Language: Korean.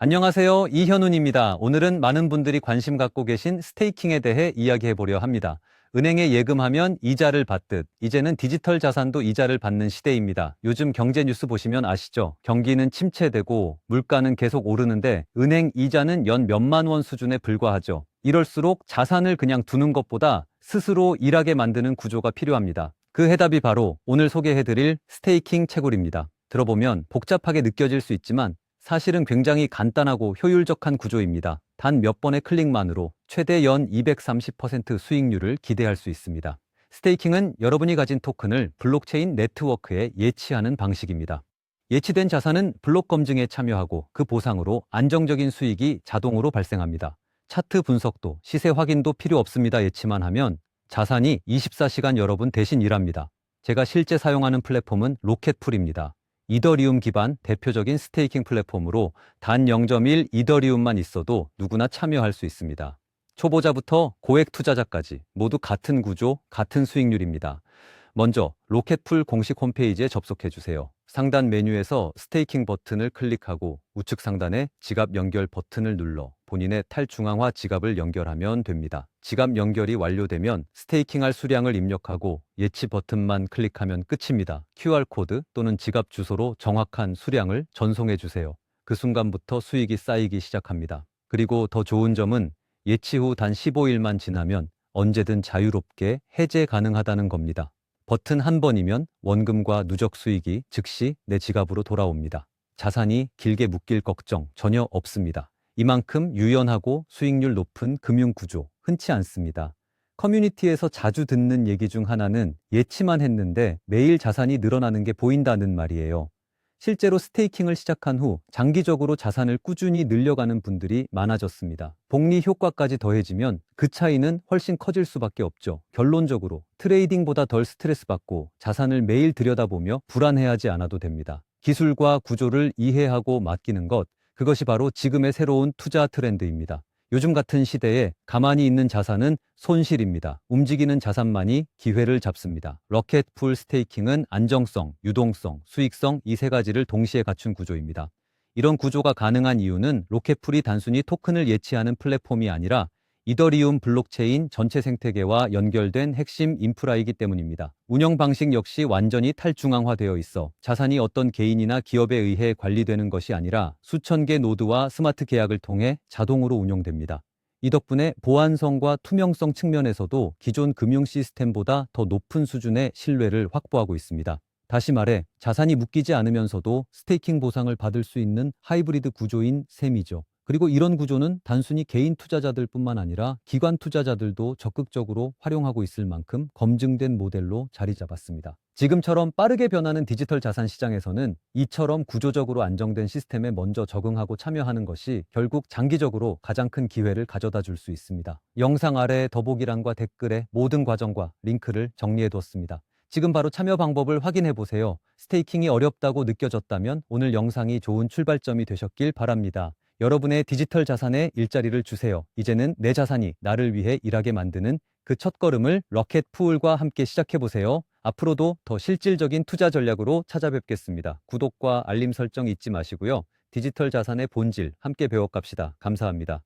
안녕하세요. 이현훈입니다. 오늘은 많은 분들이 관심 갖고 계신 스테이킹에 대해 이야기해 보려 합니다. 은행에 예금하면 이자를 받듯 이제는 디지털 자산도 이자를 받는 시대입니다. 요즘 경제 뉴스 보시면 아시죠? 경기는 침체되고 물가는 계속 오르는데 은행 이자는 연 몇만 원 수준에 불과하죠. 이럴수록 자산을 그냥 두는 것보다 스스로 일하게 만드는 구조가 필요합니다. 그 해답이 바로 오늘 소개해 드릴 스테이킹 채굴입니다. 들어보면 복잡하게 느껴질 수 있지만 사실은 굉장히 간단하고 효율적한 구조입니다. 단 몇 번의 클릭만으로 최대 연 230% 수익률을 기대할 수 있습니다. 스테이킹은 여러분이 가진 토큰을 블록체인 네트워크에 예치하는 방식입니다. 예치된 자산은 블록 검증에 참여하고 그 보상으로 안정적인 수익이 자동으로 발생합니다. 차트 분석도 시세 확인도 필요 없습니다. 예치만 하면 자산이 24시간 여러분 대신 일합니다. 제가 실제 사용하는 플랫폼은 로켓풀입니다. 이더리움 기반 대표적인 스테이킹 플랫폼으로 단 0.1 이더리움만 있어도 누구나 참여할 수 있습니다. 초보자부터 고액 투자자까지 모두 같은 구조, 같은 수익률입니다. 먼저 로켓풀 공식 홈페이지에 접속해 주세요. 상단 메뉴에서 스테이킹 버튼을 클릭하고 우측 상단에 지갑 연결 버튼을 눌러 본인의 탈중앙화 지갑을 연결하면 됩니다. 지갑 연결이 완료되면 스테이킹할 수량을 입력하고 예치 버튼만 클릭하면 끝입니다. QR코드 또는 지갑 주소로 정확한 수량을 전송해 주세요. 그 순간부터 수익이 쌓이기 시작합니다. 그리고 더 좋은 점은 예치 후 단 15일만 지나면 언제든 자유롭게 해제 가능하다는 겁니다. 버튼 한 번이면 원금과 누적 수익이 즉시 내 지갑으로 돌아옵니다. 자산이 길게 묶일 걱정 전혀 없습니다. 이만큼 유연하고 수익률 높은 금융 구조 흔치 않습니다. 커뮤니티에서 자주 듣는 얘기 중 하나는 예치만 했는데 매일 자산이 늘어나는 게 보인다는 말이에요. 실제로 스테이킹을 시작한 후 장기적으로 자산을 꾸준히 늘려가는 분들이 많아졌습니다. 복리 효과까지 더해지면 그 차이는 훨씬 커질 수밖에 없죠. 결론적으로 트레이딩보다 덜 스트레스 받고 자산을 매일 들여다보며 불안해하지 않아도 됩니다. 기술과 구조를 이해하고 맡기는 것, 그것이 바로 지금의 새로운 투자 트렌드입니다. 요즘 같은 시대에 가만히 있는 자산은 손실입니다. 움직이는 자산만이 기회를 잡습니다. 로켓풀 스테이킹은 안정성, 유동성, 수익성 이 세 가지를 동시에 갖춘 구조입니다. 이런 구조가 가능한 이유는 로켓풀이 단순히 토큰을 예치하는 플랫폼이 아니라 이더리움 블록체인 전체 생태계와 연결된 핵심 인프라이기 때문입니다. 운영 방식 역시 완전히 탈중앙화되어 있어 자산이 어떤 개인이나 기업에 의해 관리되는 것이 아니라 수천 개 노드와 스마트 계약을 통해 자동으로 운영됩니다. 이 덕분에 보안성과 투명성 측면에서도 기존 금융 시스템보다 더 높은 수준의 신뢰를 확보하고 있습니다. 다시 말해 자산이 묶이지 않으면서도 스테이킹 보상을 받을 수 있는 하이브리드 구조인 셈이죠. 그리고 이런 구조는 단순히 개인 투자자들 뿐만 아니라 기관 투자자들도 적극적으로 활용하고 있을 만큼 검증된 모델로 자리 잡았습니다. 지금처럼 빠르게 변하는 디지털 자산 시장에서는 이처럼 구조적으로 안정된 시스템에 먼저 적응하고 참여하는 것이 결국 장기적으로 가장 큰 기회를 가져다 줄 수 있습니다. 영상 아래 더보기란과 댓글에 모든 과정과 링크를 정리해 뒀습니다. 지금 바로 참여 방법을 확인해 보세요. 스테이킹이 어렵다고 느껴졌다면 오늘 영상이 좋은 출발점이 되셨길 바랍니다. 여러분의 디지털 자산에 일자리를 주세요. 이제는 내 자산이 나를 위해 일하게 만드는 그 첫걸음을 로켓풀과 함께 시작해보세요. 앞으로도 더 실질적인 투자 전략으로 찾아뵙겠습니다. 구독과 알림 설정 잊지 마시고요. 디지털 자산의 본질 함께 배워갑시다. 감사합니다.